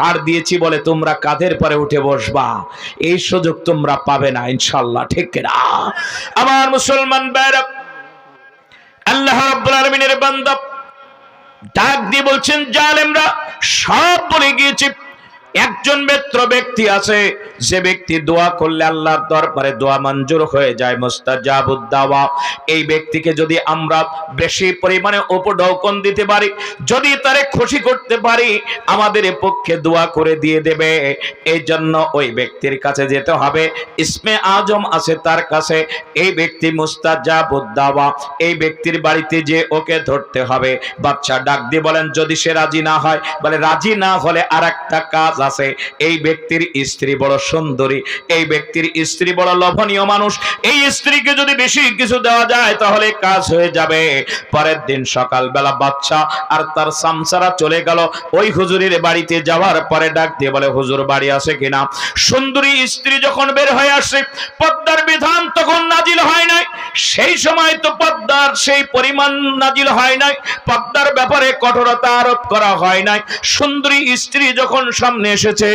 ছাড় দিয়েছি বলে তোমরা কাঁধের পরে উঠে বসবা। এই সুযোগ তোমরা পাবে না ইনশাল্লাহ ঠিক না আমার মুসলমান ভাইরা, আল্লাহ ডাক দিয়ে বলছেন, জালেমরা সব বলে গিয়েছে একজন মাত্র ব্যক্তি আছে, যে ব্যক্তি দোয়া করলে আল্লাহর দরবারে দোয়া মঞ্জুর হয়ে যায়, মুস্তাজাবুদ দাওয়া। এই ব্যক্তিকে যদি আমরা বেশি পরিমাণে উপঢৌকন দিতে পারি, যদি তারে খুশি করতে পারি, আমাদের পক্ষে দোয়া করে দিয়ে দেবে। এই জন্য ওই ব্যক্তির কাছে যেতে হবে। ইসমে আজম আছে তার কাছে। এই ব্যক্তি মুস্তাজাবুদ দাওয়া। এই ব্যক্তির বাড়িতে যে ওকে ধরতে হবে। বাচ্চা ডাক দিয়ে বলেন, যদি সে রাজি না হয়, বলে, রাজি না হলে আর একটা কাজ আছে। এই ব্যক্তির স্ত্রী বড় সুন্দরী, এই ব্যক্তির স্ত্রী বড় লোভনীয় মানুষ, এই স্ত্রীকে যদি বেশি কিছু দেওয়া যায় তাহলে কাজ হয়ে যাবে। পরের দিন সকালবেলা বাচ্চা আর তার সামসারা চলে গেল। ওই হুজুরের বাড়িতে যাওয়ার পরে ডাক দিয়ে বলে, হুজুর, বাড়ি আছে কিনা? সুন্দরী স্ত্রী যখন বের হয়ে আসে, পদ্মার বিধান তখন নাজিল হয় নাই। সেই সময় তো পদ্মার সেই পরিমাণ নাজিল হয় নাই। পদ্মার ব্যাপারে কঠোরতা আরোপ করা হয় নাই। সুন্দরী স্ত্রী যখন সামনে এসেছে।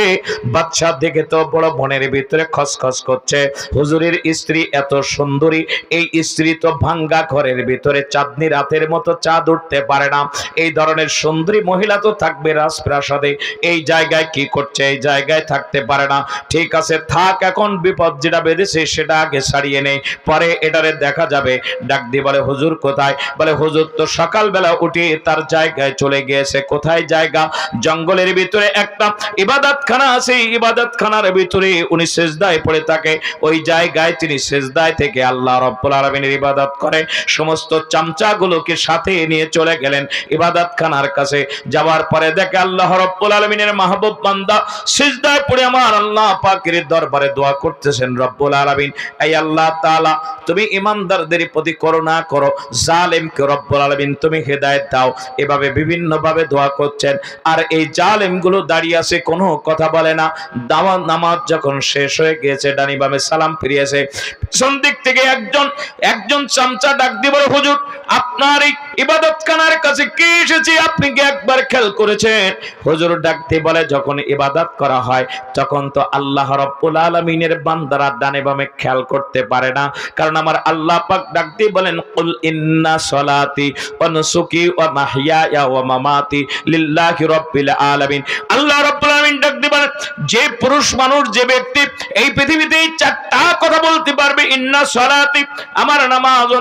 বাচ্চা দেখে তো বড় মনের ভিতরে খসখস করছে। হুজুরের স্ত্রী এত সুন্দরী, এই স্ত্রী তো ভাঙ্গা ঘরের ভিতরে, চাঁদনি রাতের মতো চাঁদ উঠতে পারে না। এই ধরনের সুন্দরী মহিলা তো থাকবে রাজপ্রাসাদে। এই জায়গায় কি করছে? এই জায়গায় থাকতে পারে না। ঠিক আছে, থাক এখন, বিপদ যেটা বেঁধেছে সেটা আগে ছাড়িয়ে নেই পরে এটারে দেখা যাবে। ডাক দিয়ে বলে, হুজুর কোথায়? বলে, হুজুর তো সকালবেলা উঠে তার জায়গায় চলে গিয়েছে। কোথায় জায়গা? জঙ্গলের ভিতরে একটা ইবাদতখানা আছে, ইবাদতখানার ভিতরে উনি সেজদায় পড়ে থাকে। ওই জায়গায় তিনি সেজদায় থেকে আল্লাহ রব্বুল আলমিনের ইবাদত করে। সমস্ত চামচাগুলোকে সাথে নিয়ে চলে গেলেন ইবাদতখানার কাছে। যাওয়ার পরে দেখে আল্লাহ রব্বুল আলমিনের মাহবুব বান্দা সেজদায় পড়ে আমার আল্লাহ পাকের দরবারে দোয়া করতেছেন, রব্বুল আলমিন, এই আল্লাহ তাআলা, তুমি ইমানদারদের প্রতি করুণা করো, জালেমকে রব্বুল আলমিন তুমি হেদায়েত দাও। এভাবে বিভিন্ন ভাবে দোয়া করছেন। আর এই জালেমগুলো দাঁড়িয়ে আছে কোনো কথা বলে না। দাওয়াত নামাজ যখন শেষ হয়ে গেছে ডানি বামে সালাম ফিরিয়েছে। পিছন দিক থেকে একজন একজন চামচা ডাক দিয়ে হুজুর আপনার ইবাদতখানার কাছে কে এসেছে? আপনি কি একবার খেয়াল করেছেন? হুজুর ডাক দিয়ে বলে, যখন ইবাদত করা হয়, তখন তো আল্লাহ রব্বুল আলামিনের বান্দারা ডানে বামে খেয়াল করতে পারে না। কারণ আমার আল্লাহ পাক ডাক দিয়ে বলেন, কুল ইন্না সলাতি ওয়া নুসুকি ওয়া মাহইয়ায়া ওয়া মামাতি লিল্লাহি রাব্বিল আলামিন। আল্লাহ রাব্বুল আলামিন ডাক দিয়ে বলেন যে পুরুষ মানুষ, যে ব্যক্তি এই পৃথিবীতে চারটা কথা বলতে পারবে, ইন্না সলাতি, আমার নামাজ ও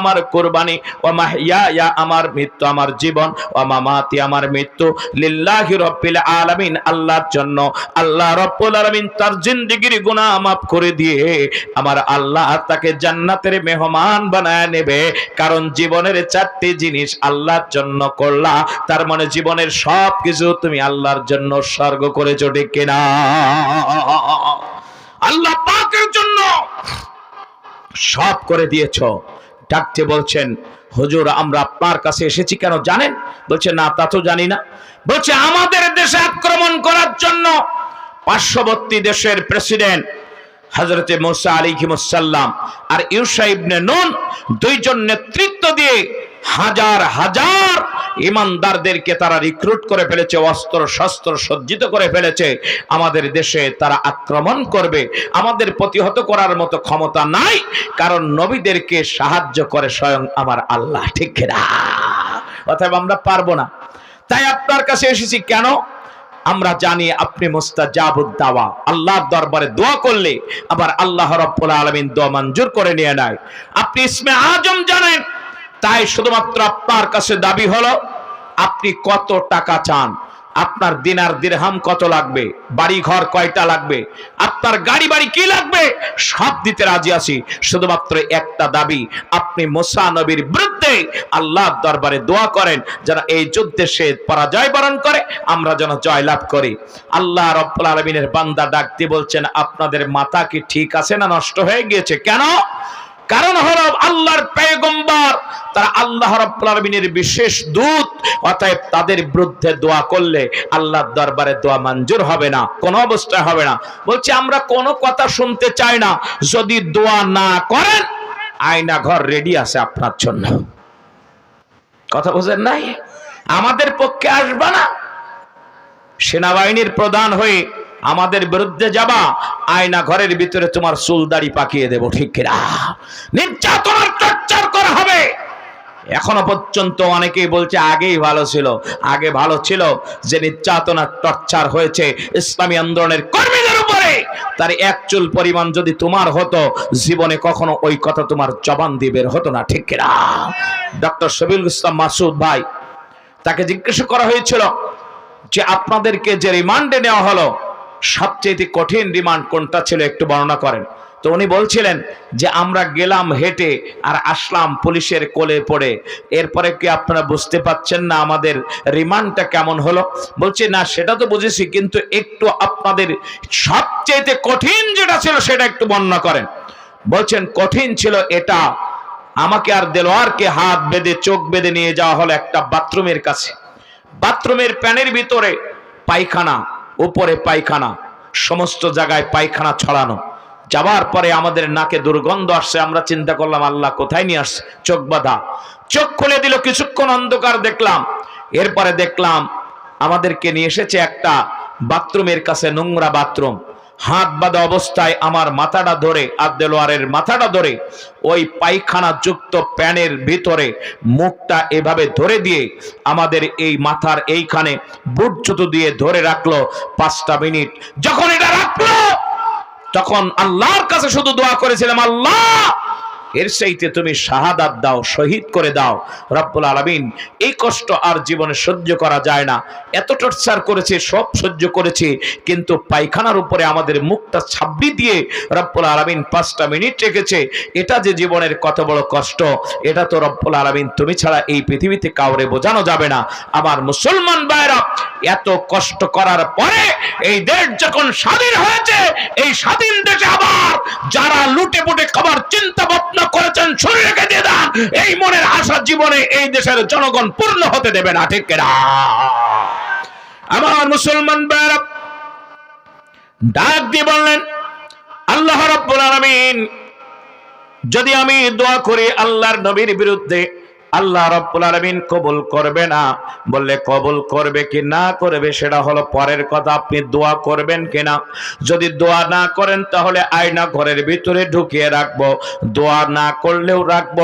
আমার কুরবানি, ওয়া মাহইয়ায়া, আমার মৃত্যু, আমার জীবন, ওয়া মামাতি, আমার মৃত্যু, লিল্লাহি রাব্বিল আলামিন, আল্লাহর জন্য। আল্লাহ রাব্বুল আলামিন তার জিন্দেগির গুনাহ মাফ করে দিয়ে আমার আল্লাহ তাকে জান্নাতের মেহমান বানায় নেবে। কারণ জীবনের চারটি জিনিস আল্লাহর জন্য করলা, তার মানে জীবনের সব কিছু তুমি আল্লাহর জন্য স্বর্গ করে করেছ ঠিক কিনা আল্লাহ পাকের জন্য সব করে দিয়েছ। ডাকতে বলছেন, হুজুর, আমরা আপনার কাছে এসেছি কেন জানেন? বলছে, না, তা তো জানি না। বলছে, আমাদের দেশে আক্রমণ করার জন্য পার্শ্ববর্তী দেশের প্রেসিডেন্ট হজরতে মুসা আলিহিমুসাল্লাম আর ইউসা ইবনে নুন দুইজন নেতৃত্ব দিয়ে হাজার হাজার ইমানদারদেরকে তারা রিক্রুট করে ফেলেছে, অস্ত্র শস্ত্র সজ্জিত করে ফেলেছে। আমাদের দেশে তারা আক্রমণ করবে। আমাদের প্রতিহত করার মতো ক্ষমতা নাই, কারণ নবীদেরকে সাহায্য করে স্বয়ং আমার আল্লাহ, ঠিক না অতএব আমরা পারব না। তাই আপনার কাছে এসেছি কেন? আমরা জানি আপনি মুস্তাজাবুদ দাওয়া। আল্লাহর দরবারে দোয়া করলে আবার আল্লাহ রাব্বুল আলামিন দোয়া মঞ্জুর করে নিয়ে নেয়। আপনি ইসমে আজম জানেন তাই শুধুমাত্র আপনার কাছে দাবি হলো, আপনি কত টাকা চান? আপনার দিনার দিরহাম কত লাগবে? বাড়ি ঘর কয়টা লাগবে? আপনার গাড়ি বাড়ি কি লাগবে? সব দিতে রাজি আছি। শুধুমাত্র একটা দাবি, আপনি মোসা নবীর বিরুদ্ধে আল্লাহর দরবারে দোয়া করেন, যেন এই যুদ্ধে সে পরাজয় বরণ করে, আমরা যেন জয়লাভ করি। আল্লাহ রব্বুল আলমিনের বান্দা ডাকতে বলছেন, আপনাদের মাথা কি ঠিক আছে না নষ্ট হয়ে গিয়েছে? কেন? কারণ হলো আল্লাহর পেগম্বর তারা আল্লাহ আলামিনের বিশেষ দূত, অতএব তাদের বিরুদ্ধে দোয়া করলে আল্লাহর দরবারে দোয়া মঞ্জুর হবে না, কোনো অবস্থায় হবে না। বলছি, আমরা কোনো কথা শুনতে চাই না, যদি দোয়া না করেন, আয়না ঘর রেডি আছে আপনার জন্য। কথা বুঝেন নাই? আমাদের পক্ষে আসবে না। সেনাবাহিনীর প্রধান হয়ে আমাদের বিরুদ্ধে যাবা, আয়না ঘরের ভিতরে তোমার চুল দাড়ি পাকিয়ে দেবো, ঠিক কিনা? নির্যাতনার টর্চার করা হবে। এখনও পর্যন্ত অনেকেই বলছে, আগেই ভালো ছিল, আগে ভালো ছিল যে নির্যাতনার টর্চার হয়েছে ইসলামী আন্দোলনের কর্মীদের উপরে। তার এক চুল পরিমাণ যদি তোমার হতো, জীবনে কখনো ওই কথা তোমার জবান দিয়ে বের হতো না, ঠিক কিনা? ডক্টর শবিল ইসলাম মাসুদ ভাই, তাকে জিজ্ঞাসা করা হয়েছিল যে, আপনাদেরকে যে রিমান্ডে নেওয়া হলো সবচেয়ে কঠিন রিমান্ড কোনটা ছিল একটু বর্ণনা করেন। তো উনি বলছিলেন যে, আমরা গেলাম হেঁটে আর আসলাম পুলিশের কোলে পড়ে। এরপরে কি আপনারা বুঝতে পাচ্ছেন না আমাদের রিমান্ডটা কেমন হলো? বলছে, না, সেটা তো বুঝেছি, কিন্তু একটু আপনাদের সবচেয়ে কঠিন যেটা ছিল সেটা একটু বর্ণনা করেন। বলছেন, কঠিন ছিল এটা, আমাকে আর দেলোয়ারকে হাত বেঁধে চোখ বেঁধে নিয়ে যাওয়া হলো একটা বাথরুমের কাছে। বাথরুমের প্যানের ভিতরে পায়খানা উপরে পায়খানা, সমস্ত জায়গায় পায়খানা ছড়ানো। যাওয়ার পরে আমাদের নাকে দুর্গন্ধ আসছে, আমরা চিন্তা করলাম, আল্লাহ কোথায় নিয়ে আসছে? চোখ বাঁধা। চোখ খুলে দিল, কিছুক্ষণ অন্ধকার দেখলাম। এরপরে দেখলাম, আমাদেরকে নিয়ে এসেছে একটা বাথরুমের কাছে নোংরা বাথরুম। হাত বাঁধা অবস্থায় আমার মাথাটা ধরে আর দেলোয়ারের মাথাটা ধরে ওই পায়খানা যুক্ত প্যানের ভিতরে মুখটা এভাবে ধরে দিয়ে আমাদের এই মাথার এইখানে বুট জুতো দিয়ে ধরে রাখল পাঁচটা মিনিট। যখন এটা রাখল, তখন আল্লাহর কাছে শুধু দোয়া করেছিলাম, আল্লাহ! এর চাইতে তুমি শাহাদাত দাও, শহীদ করে দাও। রব্বুল আলামিন, এই কষ্ট আর জীবনে সহ্য করা যায় না। এত টর্চার করেছে, সব সহ্য করেছে, কিন্তু পায়খানার উপরে আমাদের মুখটা ছাব্বি দিয়ে রব্বুল আলামিন পাঁচটা মিনিট রেখেছে। এটা যে জীবনের কত বড় কষ্ট, এটা তো রব্বুল আলামিন তুমি ছাড়া এই পৃথিবীতে কাউরে বোঝানো যাবে না। আমার মুসলমান ভাইরা এত কষ্ট করার পরে এই দেশ যখন স্বাধীন হয়েছে, এই স্বাধীন দেশে আবার যারা লুটে পুটে খাবার চিন্তা ভাবনা করেছেন শরীরকে দিয়ে দেন। এই মনের আশা জীবনে এই দেশের জনগণ পূর্ণ হতে দেবে না, ঠিক আমার মুসলমান ভাইরা ডাক দিয়ে বললেন, আল্লাহ রাব্বুল আলামিন, যদি আমি দোয়া করি আল্লাহর নবীর বিরুদ্ধে আল্লাহ রব্বুল আলামিন কবুল করবে না। বললে, কবুল করবে কি না করবে সেটা হলো পরের কথা, আপনি দোয়া করবেন কিনা? যদি দোয়া না করেন তাহলে আয়না ঘরের ভিতরে ঢুকিয়ে রাখব। দোয়া না করলেও রাখব।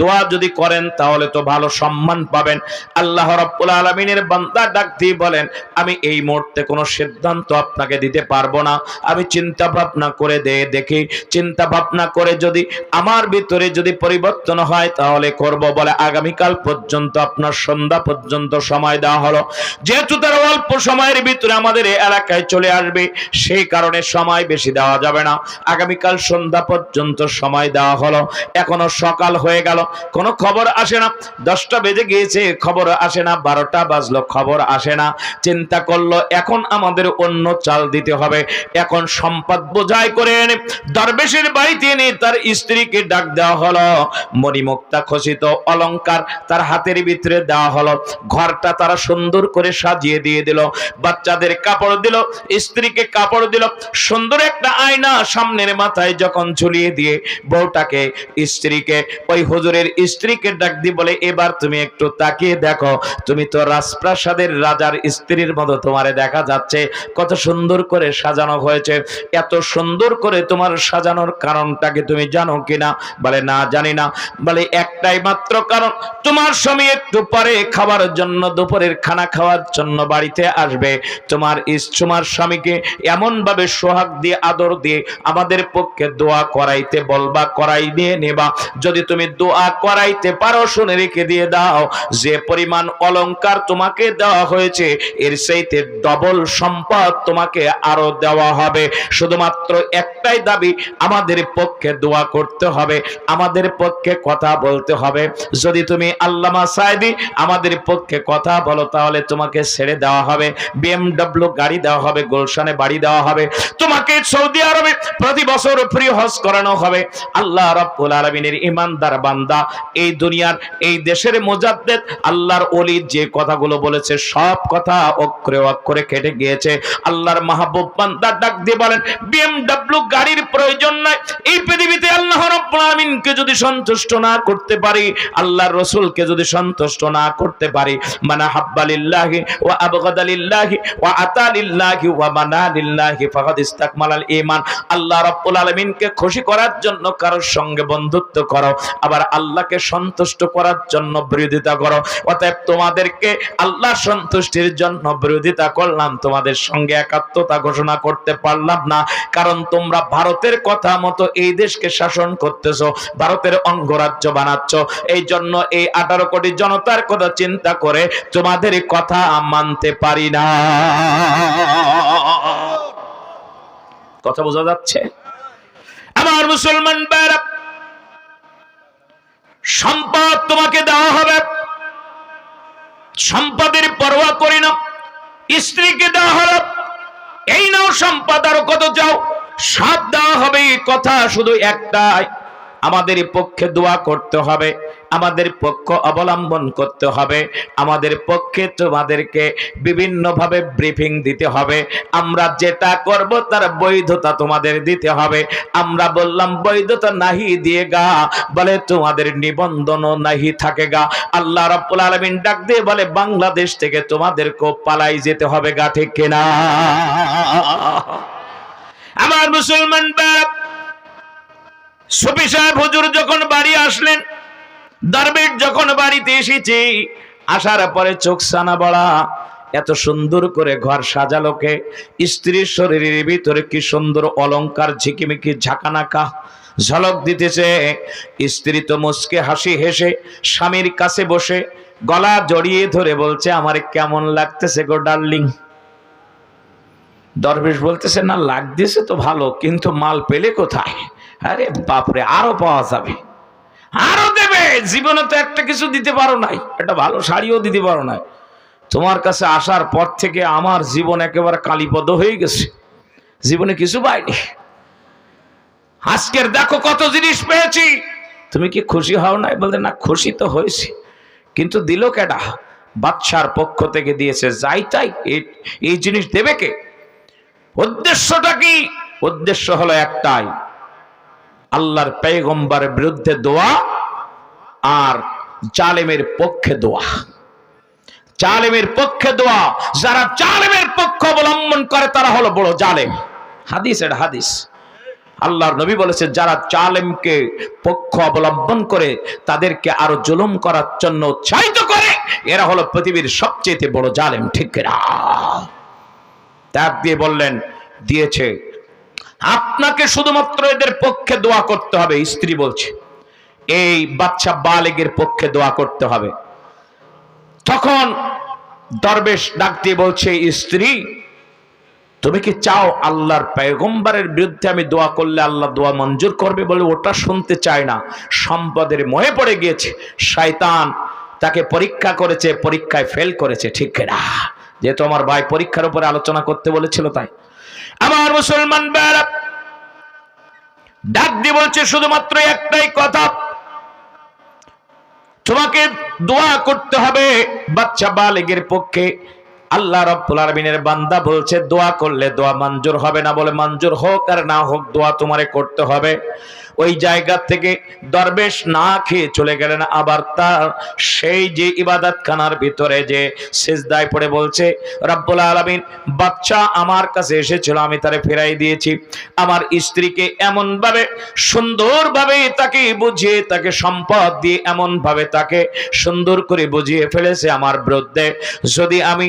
দোয়া যদি করেন তাহলে তো ভালো সম্মান পাবেন। আল্লাহ রব্বুল আলামিনের বান্দা ডাক দিয়ে বলেন, আমি এই মুহূর্তে কোনো সিদ্ধান্ত আপনাকে দিতে পারব না। আমি চিন্তা ভাবনা করে দে, দেখি। চিন্তা ভাবনা করে যদি আমার ভিতরে যদি পরিবর্তন হয় তাহলে করব। বলে আগামীকাল পর্যন্ত, আপনার সন্ধ্যা পর্যন্ত সময় দেওয়া হলো। যেহেতু তারা অল্প সময়ের ভিতরে আমাদের এলাকায় চলে আসবে, সেই কারণে সময় বেশি দেওয়া যাবে না। আগামীকাল সন্ধ্যা পর্যন্ত সময় দেওয়া হলো। এখনও সকাল হয়ে গেল, কোনো খবর আসে না। দশটা বেজে গিয়েছে, খবর আসে না। বারোটা বাজলো, খবর আসে না। চিন্তা করল, এখন আমাদের অন্য চাল দিতে হবে। এখন সম্পদ বোঝাই করে এনে দরবেশের বাড়িতে এনে তার স্ত্রীকে ডাক দেওয়া হলো। মণিমুক্তা খসিত অলংকার তার হাতের ভিতরে দেওয়া হলো। ঘরটা তারা সুন্দর করে সাজিয়ে দিয়ে দিল। বাচ্চাদের কাপড় দিল, স্ত্রীকে কাপড় দিল। সুন্দর একটা আয়না সামনের মাথায় যখন ঝুলিয়ে দিয়ে বউটাকে, স্ত্রীকে, ওই হুজুরের স্ত্রীকে ডাক দিয়ে বলে, এবার তুমি একটু তাকিয়ে দেখো। তুমি তো রাজপ্রাসাদের রাজার স্ত্রীর মতো তোমারে দেখা যাচ্ছে। কত সুন্দর করে সাজানো হয়েছে। এত সুন্দর করে তোমার সাজানোর কারণটাকে তুমি জানো কিনা? বলে, না, জানি না। বলে, একটাই মাত্র কারণ তোমার স্বামী একটু পরে খাবার জন্য, দুপুরের খানা খাওয়ার জন্য বাড়িতে আসবে। তোমার তোমার স্বামীকে এমন ভাবে সোহাগ দিয়ে, আদর দিয়ে আমাদের পক্ষে দোয়া করাইতে বলবা, করাই দিয়ে নেবা। যদি তুমি দোয়া করাইতে পারো, শুনে রেখে দিয়ে দাও। যে পরিমাণ অলংকার তোমাকে দেওয়া হয়েছে, এর সেইতে ডবল সম্পদ তোমাকে আরও দেওয়া হবে। শুধুমাত্র একটাই দাবি, আমাদের পক্ষে দোয়া করতে হবে। আমাদের পক্ষে কথা বলতে হবে। যদি তুমি আল্লামা সাহেবি আমাদের পক্ষে কথা বলো, তাহলে তোমাকে ছেড়ে দেওয়া হবে। বিএমডব্লিউ গাড়ি দেওয়া হবে, গুলশানে বাড়ি দেওয়া হবে। তোমাকে সৌদি আরবে প্রতি বছর ফ্রি হজ করানো হবে। আল্লাহ রাব্বুল আলামিনের ইমানদার বান্দা। এই দুনিয়ার, এই দেশের মুজাদ্দেদ আল্লাহর ওলি যে কথাগুলো বলেছে, সব কথা অক্ষরে অক্ষরে কেটে গিয়েছে। আল্লাহর মাহবুব বান্দা ডাক দিয়ে বলেন, বিএমডব্লিউ গাড়ির প্রয়োজন নাই। এই পৃথিবীতে আল্লাহ রাব্বুল আলামিনকে যদি সন্তুষ্ট না করতে পারি, আল্লাহ আল্লাহর রসুলকে যদি সন্তুষ্ট না করতে পারি, মানা হাব্বালিল্লাহি ওয়া আবগাদালিল্লাহি ওয়া আতালিল্লাহি ওয়া মানালিল্লাহি ফাকাদ ইস্তাকমালাল ঈমান। আল্লাহ রাব্বুল আলামিনকে খুশি করার জন্য কারোর সঙ্গে বন্ধুত্ব করো, আবার আল্লাহকে সন্তুষ্ট করার জন্য বিরোধিতা করো। অতএব তোমাদেরকে আল্লাহ সন্তুষ্টির জন্য বিরোধিতা করলাম, তোমাদের সঙ্গে একাত্মতা ঘোষণা করতে পারলাম না, কারণ তোমরা ভারতের কথা মতো এই দেশকে শাসন করতেছো, ভারতের অঙ্গরাজ্য বানাচ্ছ। এই জন্য এই আঠারো কোটি জনতার কথা চিন্তা করে তোমাদের কথা মানতে পারি না। কথা বোঝা যাচ্ছে? আমার মুসলমান ভাইরা সম্পদ তোমাকে দেওয়া হবে। সম্পদের পরোয়া করি না। স্ত্রীকে দেওয়া হলো। এই নাও সম্পদ আরও কত চাও। সব দেওয়া হবে কথা শুধু একটাই। আমাদের পক্ষে দোয়া করতে হবে, আমাদের পক্ষ অবলম্বন করতে হবে, আমাদের পক্ষে তোমাদেরকে বিভিন্নভাবে ব্রিফিং দিতে হবে, আমরা যেটা করব তার বৈধতা তোমাদের দিতে হবে। আমরা বললাম, বৈধতা নাহি দিয়ে গা, বলে তোমাদের নিবন্ধনও নাহি থাকে গা। আল্লাহ রাব্বুল আলামিন ডাক দিয়ে বলে, বাংলাদেশ থেকে তোমাদেরকে পালাই যেতে হবে গা, ঠিক কিনা? আমার মুসলমান বাপ সুফি সাহেব হুজুর যখন বাড়ি আসলেন দরবেশ যখন বাড়িতে এসেছে, আসার পরে চোখ সানা বড়া, এত সুন্দর করে ঘর সাজালোকে স্ত্রীর শরীরের ভিতরে কি সুন্দর অলংকার ঝিকিমিকি, ঝাঁকানাকা, ঝলক দিতেছে। স্ত্রী তো মুসকে হাসি হেসে স্বামীর কাছে বসে গলা জড়িয়ে ধরে বলছে, আমার কেমন লাগতেছে গো ডার্লিং? দরবেশ বলতেছে, না, লাগতেছে তো ভালো, কিন্তু মাল পেলে কোথায়? আরে বাপরে, আরও পাওয়া যাবে। আরও দেবে। জীবনে তো একটা কিছু দিতে পারো নাই। একটা ভালো শাড়িও দিতে পারো নাই। তোমার কাছে আসার পর থেকে আমার জীবন একেবারে কালীপদ হয়ে গেছে। জীবনে কিছু পাইনি। আজকের দেখো কত জিনিস পেয়েছি। তুমি কি খুশি হও নাই? বলতে, না, খুশি তো হয়েছি। কিন্তু দিল কেডা? বাচ্চার পক্ষ থেকে দিয়েছে, যাই তাই এই- এই জিনিস দেবে কে? উদ্দেশ্যটা কি? উদ্দেশ্য হলো একটাই। আল্লাহর পেগম্বরের বিরুদ্ধে দোয়া আর জালেমের পক্ষে দোয়া। জালেমের পক্ষে দোয়া, যারা জালেমের পক্ষ অবলম্বন করে তারা হলো বড় জালেম। হাদিস এটা হাদিস। আল্লাহর নবী বলেছে, যারা জালেমকে পক্ষ অবলম্বন করে তাদেরকে আরও জুলুম করার জন্য উৎসাহিত করে, এরা হলো পৃথিবীর সবচেয়ে বড় জালেম, ঠিক ত্যাগ দিয়ে বললেন, দিয়েছে আপনাকে শুধুমাত্র এদের পক্ষে দোয়া করতে হবে, স্ত্রী বলছে। এই বাচ্চা বালেগের পক্ষে দোয়া করতে হবে। তখন দরবেশ ডাক দিয়ে বলছে, স্ত্রী, তুমি কি চাও আল্লাহর পেগম্বরের বিরুদ্ধে আমি দোয়া করলে আল্লাহ দোয়া মঞ্জুর করবে বলে? ওটা শুনতে চায় না। সম্পদের মহে পড়ে গিয়েছে। শয়তান তাকে পরীক্ষা করেছে, পরীক্ষায় ফেল করেছে। ঠিক না। যেহেতু আমার ভাই পরীক্ষার উপরে আলোচনা করতে বলেছিল তাই। আমার মুসলমান বেড়া ডাক দিয়ে বলছে শুধুমাত্র একটাই কথা। তোমাকে দোয়া করতে হবে বাচ্চা বালেগের পক্ষে। আল্লাহ রব্বুল আলামিনের বান্দা বলছে, দোয়া করলে দোয়া মঞ্জুর হবে না বলে মঞ্জুর হোক আর না হোক দোয়া তোমারে করতে হবে। ওই জায়গা থেকে দরবেশ না খেয়ে চলে গেলেন। আবার তার সেই যে ইবাদত খানার ভিতরে যে সেজদায় পড়ে বলছে, রব্বুল আলামিন, বাচ্চা আমার কাছে এসেছিল, আমি তারে ফেরাই দিয়েছি। আমার স্ত্রীকে এমন ভাবে সুন্দর ভাবে তাকে বুঝিয়ে, তাকে সম্পদ দিয়ে এমন ভাবে তাকে সুন্দর করে বুঝিয়ে ফেলেছে আমার বিরুদ্ধে যদি আমি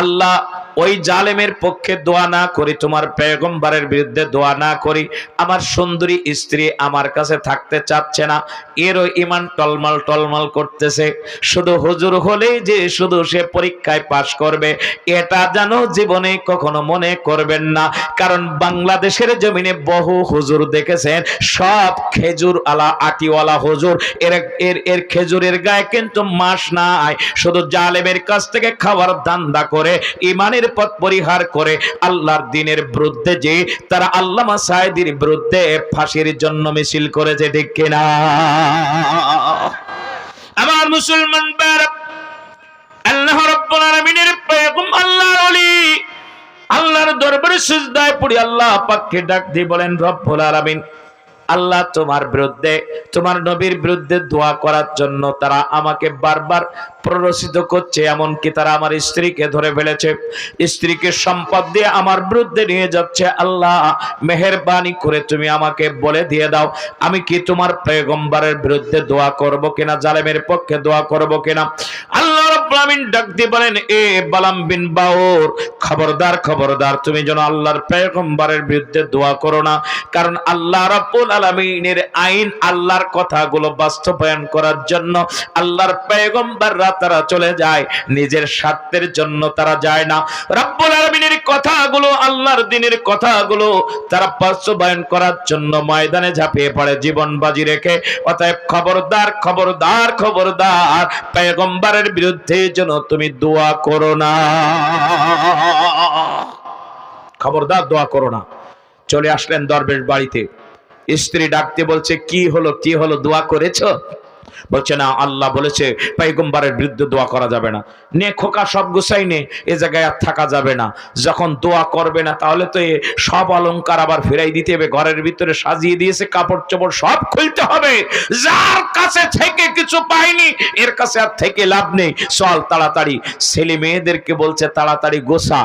আল্লাহ ওই জালেমের পক্ষে দোয়া না করি, তোমার পেগম্বরের বিরুদ্ধে দোয়া না করি, আমার সুন্দরী স্ত্রী আমার কাছে থাকতে চাচ্ছে না, এরও ইমান টলমাল টলমাল করতেছে, শুধু হুজুর হলেই যে শুধু সে পরীক্ষায় পাশ করবে, এটা যেন জীবনে কখনো মনে করবেন না, কারণ বাংলাদেশের জমিনে বহু হুজুর দেখেছেন, সব খেজুর আলা, আটিওয়ালা হুজুর, এর এর এর খেজুরের গায়ে কিন্তু মাস নাই, শুধু জালেমের কাছ থেকে খাবার ধান্দা করে ইমানের পথ পরিহার করে আল্লাহর দিনের বিরুদ্ধে যে তারা আল্লামা সাহেদির বিরুদ্ধে ফাঁসির জন্য মিছিল করেছে, ঠিক কিনা? আমার মুসলমান আল্লাহ রাব্বুল আলামিনের পয়গম আল্লাহর ওলি, আল্লাহর দরবারে সিজদায় পড়ি আল্লাহ পাককে ডাক দিয়ে বলেন, রব্বুল আলামিন আল্লাহ তোমার বিরুদ্ধে, তোমার নবীর বিরুদ্ধে দোয়া করার জন্য তারা আমাকে বারবার প্ররোচিত করছে, এমনকি তারা আমার স্ত্রীকে ধরে ফেলেছে। স্ত্রীকে সম্পদ দিয়ে আমার বিরুদ্ধে নিয়ে যাচ্ছে। আল্লাহ, মেহেরবানি করে তুমি আমাকে বলে দিয়ে দাও, আমি কি তোমার পেগম্বারের বিরুদ্ধে দোয়া করব কিনা, জালেমের পক্ষে দোয়া করব কিনা? আল্লাহ আলামিন ডাক দিয়ে বলেন, এ বালাম বিন বাউর, খবরদার খবরদার, তুমি যেন আল্লাহর পেগম্বারের বিরুদ্ধে দোয়া করো না। কারণ আল্লাহ রাব্বুল আলামিনের আইন আল্লাহর কথাগুলো বাস্তবায়ন করার জন্য আল্লাহর পেগম্বাররা তারা চলে যায়, নিজের স্বার্থের জন্য তারা যায় না। রাব্বুল আলামিনের কথাগুলো, আল্লাহর দিনের কথাগুলো তারা বাস্তবায়ন করার জন্য ময়দানে ঝাঁপিয়ে পড়ে, জীবন বাজি রেখে। অতএব খবরদার খবরদার খবরদার পেগম্বারের বিরুদ্ধে যেন তুমি দোয়া করো না। খবরদার, দোয়া করো না। চলে আসলেন দরবেশ বাড়িতে। স্ত্রী ডাকতে বলছে, কি হলো কি হলো? দোয়া করেছ? বলছে, না, আল্লাহ বলেছে পাইগম্বারের বিরুদ্ধে দোয়া করা যাবে না। নে খোকা সব গুছাই নে, এ জায়গায় আর থাকা যাবে না। যখন দোয়া করবে না, তাহলে তো এ সব অলংকার আবার ফেরাই দিতে হবে। ঘরের ভিতরে সাজিয়ে দিয়েছে কাপড় চোপড় সব খুলতে হবে। যার কাছে থেকে কিছু পাইনি এর কাছে আর থেকে লাভ নেই। চল তাড়াতাড়ি। ছেলে মেয়েদেরকে বলছে, তাড়াতাড়ি গোসা।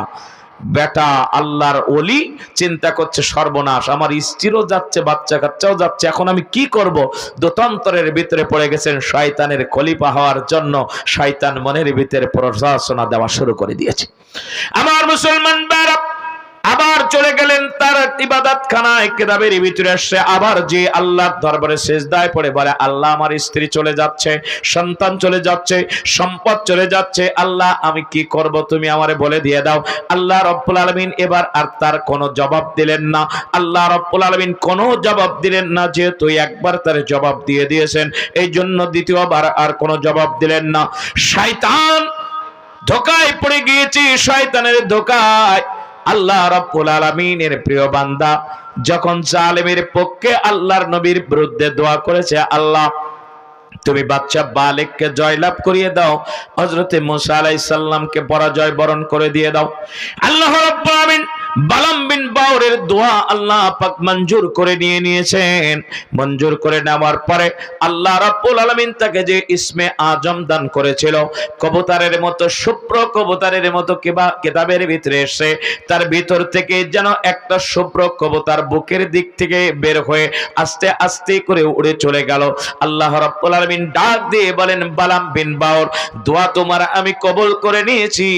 বেটা আল্লাহর ওলি চিন্তা করছে সর্বনাশ। আমার স্ত্রীও যাচ্ছে বাচ্চা কাচ্চাও যাচ্ছে। এখন আমি কি করব? দোতন্তরের ভিতরে পড়ে গেছেন শয়তানের খলিফা হওয়ার জন্য শয়তান মনের ভিতরে প্রশাসনা দেওয়া শুরু করে দিয়েছে। আমার মুসলমান বারা আবার চলে গেলেন তার ইবাদত খানায় কেতাবের ভিতরে আসছে আবার যে আল্লাহর দরবারে সেজদায় পড়ে বলে, আল্লাহ আমার স্ত্রী চলে যাচ্ছে, সন্তান চলে যাচ্ছে, সম্পদ চলে যাচ্ছে। আল্লাহ, আমি কি করব তুমি আমারে বলে দিয়ে দাও। আল্লাহ রব্বুল আলামিন এবার আর তার কোনো জবাব দিলেন না। আল্লাহ রব্বুল আলামিন কোনো জবাব দিলেন না, যেহেতু একবার তার জবাব দিয়ে দিয়েছেন এই জন্য দ্বিতীয়বার আর কোনো জবাব দিলেন না। শয়তান ধোকায় পড়ে গিয়েছি, শয়তানের ধোকায়। আল্লাহ রব্বুল আলামিনের প্রিয় বান্দা, যখন জালেমের পক্ষে আল্লাহর নবীর বিরুদ্ধে দোয়া করেছে, আল্লাহ, তুমি বাচ্চা বালেককে জয়লাভ করিয়ে দাও, হযরতে মুসা আলাইহিস সালামকে পরাজয় বরণ করে দিয়ে দাও। আল্লাহ রাব্বুল আলামিন বালাম বিন বাউরের দোয়া আল্লাহ পাক মঞ্জুর করে নিয়ে নিয়েছেন। মঞ্জুর করে নেওয়ার পরে আল্লাহ রাব্বুল আলামিন তাকে যে ইসমে আজম দান করেছিল, কবুতরের মতো শুভ্র কবুতরের মতো কিবা কিতাবের ভিতরে এসে তার ভিতর থেকে যেন একটা শুভ্র কবুতর বুকের দিক থেকে বের হয়ে আস্তে আস্তে করে উড়ে চলে গেল। আল্লাহ রাব্বুল আলামিন ডাক দিয়ে বলেন, বালাম বিন বাউর দোয়া তোমার আমি কবুল করে নিয়েছি,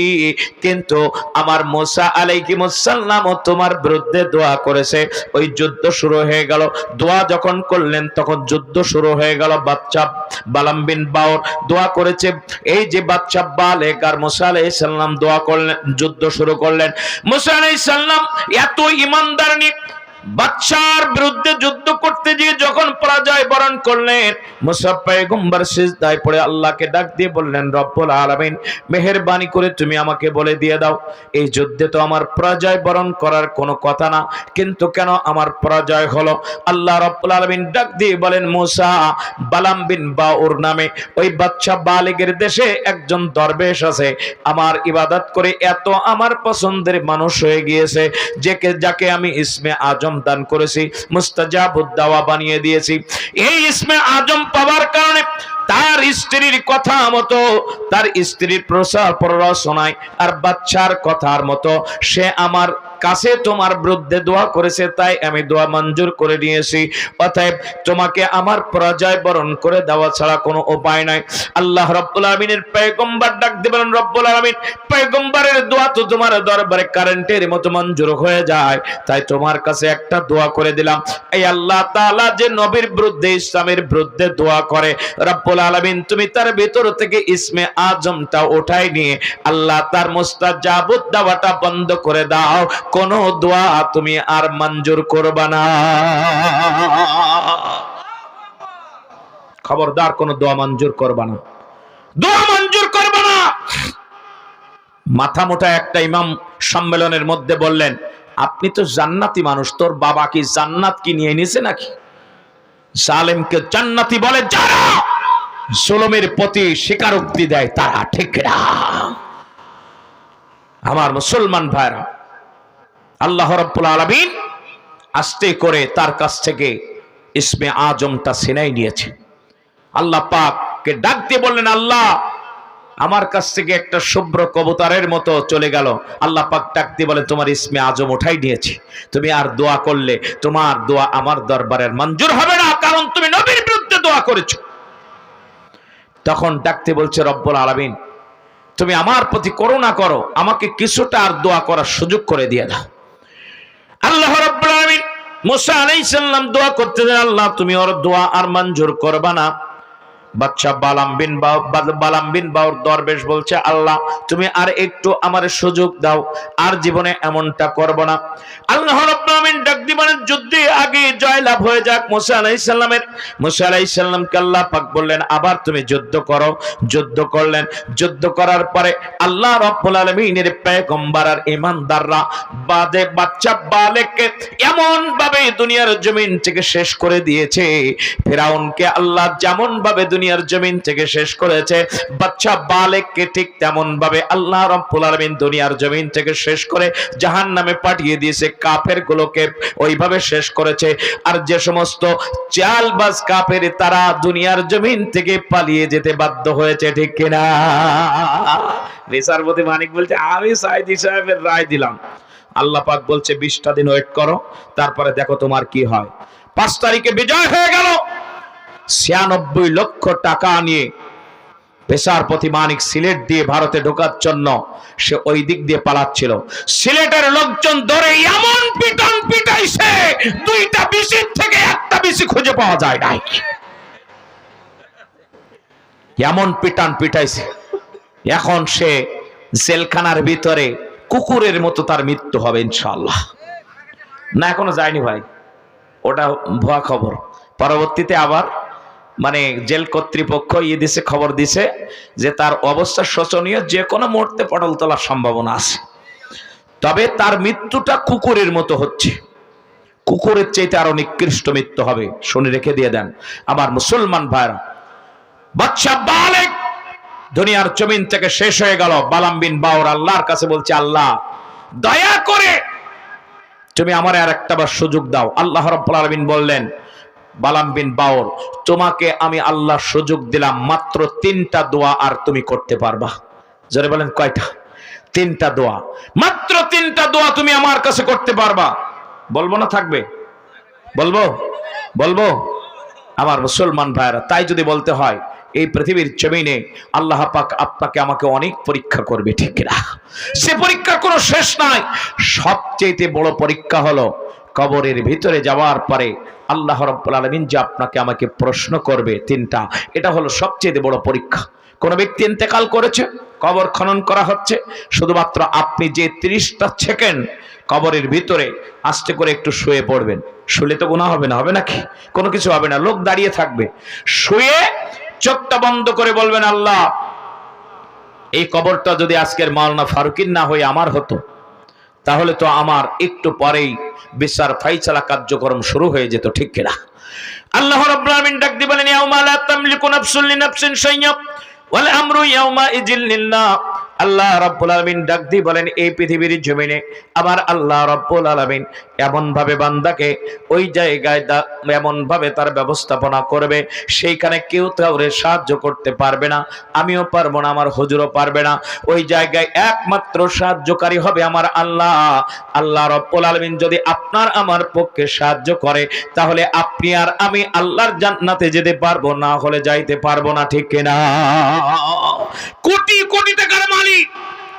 কিন্তু আমার মুসা আলাইহিস সালাম তোমার বিরুদ্ধে দোয়া করেছে। ওই যুদ্ধ শুরু হয়ে গেল। দোয়া যখন করলেন, তখন যুদ্ধ শুরু হয়ে গেল। বাচ্চা বালাম বিন বাউর দোয়া করেছে। এই যে বাচ্চা বালেক আর মুসা আলাইহিস সালাম দোয়া করলেন, যুদ্ধ শুরু করলেন। মুসা আলাইহিস সালাম এত ইমানদার নিয়ে বাচ্চার বিরুদ্ধে যুদ্ধ করতে গিয়ে যখন পরাজয় বরণ করলেন, মুসা পয়গম্বর সিজদায় পড়ে আল্লাহকে ডাক দিয়ে বললেন, রব্বুল আলামিন, মেহেরবানি করে তুমি আমাকে বলে দিয়ে দাও, এই যুদ্ধে তো আমার পরাজয় বরণ করার কোনো কথা না, কিন্তু কেন আমার পরাজয় হলো? আল্লাহ রব্বুল আলামিন ডাক দিয়ে বলেন, মুসা, বালাম বিন বাউর নামে ওই বাচ্চা বালিগের দেশে একজন দরবেশ আছে, আমার ইবাদত করে এত আমার পছন্দের মানুষ হয়ে গিয়েছে যেকে যাকে আমি ইসমে আজম দান করেছি, মুস্তাজাবুদ্দাওয়া বানিয়ে দিয়েছি। এই ইসমে আজম পাওয়ার কারণে তার স্ত্রীর কথা মতো, তার স্ত্রীর প্রসার প্ররোচনায় আর বাচ্চার কথার মতো সে আমার কাছে তোমার বিরুদ্ধে দোয়া করেছে, তাই আমি দোয়া মঞ্জুর করে নিয়েছি। অতএব তোমাকে আমার পরাজয় বরণ করে দেওয়া ছাড়া কোনো উপায় নাই। আল্লাহ রব্বুল আলমিনের পয়গম্বর ডাক দেবেন, রব্বুল আলমিন, পয়গম্বরের দোয়া তো তোমার দরবারে কারেন্টের মতো মঞ্জুর হয়ে যায়। তাই তোমার কাছে একটা দোয়া করে দিলাম। এই আল্লাহ তাআলা যে নবীর বিরুদ্ধে, ইসলামের বিরুদ্ধে দোয়া করে, রব্বুল আলমিন, তুমি তার ভেতর থেকে ইসমে আজমটা ওঠাই নিয়ে, আল্লাহ তার মুস্তাজাবুদ দেওয়াটা বন্ধ করে দাও। কোন দোয়া তুমি আর মঞ্জুর করবা না। খবরদার কোন দোয়া মঞ্জুর করবা না। দোয়া মঞ্জুর করবা না। মাথা মোটা একটা ইমাম সম্মেলনের মধ্যে বললেন, আপনি তো জান্নাতি মানুষ, তোর বাবা কি জান্নাত কি নিয়ে নিছে নাকি? জালেমকে জান্নাতি বলে, যারা জুলুমের প্রতি স্বীকারোক্তি দেয়, তারা ঠিক না। আমার মুসলমান ভাইরা আল্লাহ রব্বুল আলমিন আস্তে করে তার কাছ থেকে ইসমে আজমটা সিনাই নিয়েছে। আল্লাহ পাককে ডাক দিয়ে বললেন, আল্লাহ, আমার কাছ থেকে একটা শুভ্র কবুতরের মতো চলে গেল। আল্লাহ পাক ডাক দিয়ে বলে তোমার ইসমে আজম ওঠাই নিয়েছি। তুমি আর দোয়া করলে তোমার দোয়া আমার দরবারের মঞ্জুর হবে না, কারণ তুমি নবীর বিরুদ্ধে দোয়া করেছ। তখন ডাকতে বলছে, রব্বুল আলামিন, তুমি আমার প্রতি করুণা করো, আমাকে কিছুটা আর দোয়া করার সুযোগ করে দিয়ে দাও। আল্লাহ রাব্বুল মুসা দোয়া করতে দেন, আল্লাহ, তুমি ওর দোয়া আর মঞ্জুর করবা না। বাচ্চা বালাম বালাম বিন বাউর দরবেশ বলছে, আল্লাহ, তুমি আর একটু আমার সুযোগ দাও, আর জীবনে এমনটা করব না। আল্লাহ রাব্বুল ডাক দিবেন যুদ্ধে আগে জয়লাভ হয়ে যাক। মুসা আলাইহিস সালামের মুসা আলাইহিস সালামকে আল্লাহ পাক বললেন, আবার তুমি যুদ্ধ করো। যুদ্ধ করলেন। যুদ্ধ করার পরে আল্লাহ রাব্বুল আলামিনের পয়গম্বর আর ঈমানদাররা বাদে বাচ্চা বালেককে এমন ভাবে দুনিয়ার জমিন থেকে শেষ করে দিয়েছে। ফেরাউনকে আল্লাহ যেমন ভাবে দুনিয়ার জমিন থেকে শেষ করেছে বাচ্চা বালেককে ঠিক তেমন ভাবে আল্লাহ রাব্বুল আলামিন দুনিয়ার জমিন থেকে শেষ করে জাহান্নামে পাঠিয়ে দিয়েছে। কাফের গুলোকে ওইভাবে শেষ করেছে। আর যে সমস্ত চাল চালবাজ কাপের তারা দুনিয়ার জমিন থেকে পালিয়ে যেতে বাধ্য হয়েছে, ঠিক কিনা বিচারপতি মানিক বলছে, আমি সাইদি সাহেবের রায় দিলাম। আল্লাহ পাক বলছে, বিশটা দিন ওয়েট করো, তারপরে দেখো তোমার কি হয়। পাঁচ তারিখে বিজয় হয়ে গেল। ছিয়ানব্বই লক্ষ টাকা নিয়ে পেশারপতি মানিক সিলেট দিয়ে ভারতে ঢোকার জন্য সে ওই দিক দিয়ে পালাচ্ছিল। সিলেটের লোকজন ধরে এমন পিটন পিটাইছে, দুইটা বিসির থেকে একটা বিসি খুঁজে পাওয়া যায় নাই। এমন পিটান পিটাইছে, এখন সে জেলখানার ভিতরে কুকুরের মতো তার মৃত্যু হবে ইনশাল্লাহ না, এখনও যায়নি ভাই, ওটা ভুয়া খবর। পরবর্তীতে আবার মানে জেল কর্তৃপক্ষ ইয়ে দিছে, খবর দিছে যে তার অবস্থা শোচনীয়, যে কোনো মুহূর্তে পটল তোলার সম্ভাবনা আছে। তবে তার মৃত্যুটা কুকুরের মতো হচ্ছে। কুকুরের চাইতে আরও নিকৃষ্ট মৃত্যু হবে। শুনে রেখে দিয়ে দেন। আমার মুসলমান ভাইরা বাচ্চা বালেক দুনিয়ার জমিন থেকে শেষ হয়ে গেল। বালাম বিন বাউর আল্লাহর কাছে বলছে, আল্লাহ, দয়া করে তুমি আমার আর একটা বার সুযোগ দাও। আল্লাহ রাব্বুল আলামিন বললেন বালাম বিন বাউর তোমাকে আমি আল্লাহ সুযোগ দিলাম মাত্র তিনটা দোয়া আর তুমি করতে পারবা। জোরে বলেন কয়টা? তিনটা দোয়া। মাত্র তিনটা দোয়া তুমি আমার কাছে করতে পারবা। বলব না থাকবে? বলব? বলব? আমার মুসলমান ভাইরা তাই যদি বলতে হয়, এই পৃথিবীর জমিনে আল্লাহ পাক আপনাকে আমাকে অনেক পরীক্ষা করবে, ঠিক না সে পরীক্ষার কোনো শেষ নাই। সবচেয়ে বড় পরীক্ষা হলো কবরের ভিতরে যাওয়ার পরে আল্লাহ রব্বুল আলমিন যে আপনাকে আমাকে প্রশ্ন করবে তিনটা, এটা হলো সবচেয়ে বড় পরীক্ষা। কোন ব্যক্তি ইন্তেকাল করেছে, কবর খনন করা হচ্ছে, শুধুমাত্র আপনি যে তিরিশটা সেকেন্ড কবরের ভিতরে আস্তে করে একটু শুয়ে পড়বেন, শুলে তো গুণা হবে না, হবে নাকি? কোনো কিছু হবে না, লোক দাঁড়িয়ে থাকবে, শুয়ে চোখটা বন্ধ করে বলবেন, আল্লাহ, এই কবরটা যদি আজকের মাওলানা ফারুকির না হয়ে আমার হতো তাহলে তো আমার একটু পরেই বিচার ফাইচালা কার্যক্রম শুরু হয়ে যেত, ঠিক কিনা? আল্লাহ রাব্বুল আলামিন ডাক দিবেন ইয়াউমা লা তামলিকু নাফসুন লিনাফসিন শাইয়্যা ওয়াল আমরু ইয়াউমা ইজিল লিল্লাহ। আল্লাহ রাব্বুল আলামিন ডাক দিয়ে বলেন, এই পৃথিবীর জমিনে আবার আল্লাহ রাব্বুল আলামিন এমন ভাবে বান্দাকে ওই জায়গায় দা- এমন ভাবে তার ব্যবস্থাপনা করবে, সেইখানে কেউ কাউরে সাহায্য করতে পারবে না, আমিও পারব না, আমার হুজুরও পারবে না। ওই জায়গায় একমাত্র সাহায্যকারী হবে আমার আল্লাহ। আল্লাহ রব্বুল আলামিন যদি আপনার আমার পক্ষে সাহায্য করে, তাহলে আপনি আর আমি আল্লাহর জান্নাতে যেতে পারব, না হলে যাইতে পারব না, ঠিক কিনা? কোটি কোটি টাকার মালিক।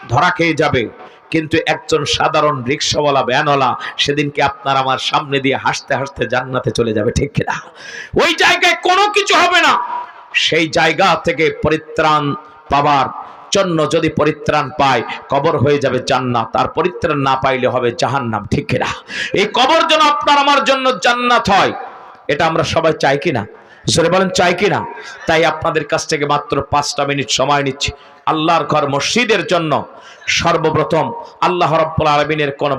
ধরা খেয়ে যাবে। কিন্তু একজন সাধারণ রিক্সাওয়ালা, ভ্যানওয়ালা সেদিনকে আপনার আমার সামনে দিয়ে হাসতে হাসতে জান্নাতে চলে যাবে, ঠিক কিনা? ওই জায়গায় কোনো কিছু হবে না। সেই জায়গা থেকে পরিত্রাণ পাবার জন্য যদি পরিত্রাণ পায়, কবর হয়ে যাবে জান্নাত। আর পরিত্রাণ না পাইলে হবে জাহান্নাম, ঠিক কিনা? এই কবর যেন আপনার আমার জন্য জান্নাত হয়, এটা আমরা সবাই চাই কিনা? জোরে বলেন, চাই কিনা? তাই আপনাদের কাছ থেকে মাত্র পাঁচটা মিনিট সময় নিচ্ছি। আল্লাহর ঘর মসজিদের জন্য সর্বপ্রথম আল্লাহ রব্বুল আলমিনের কোন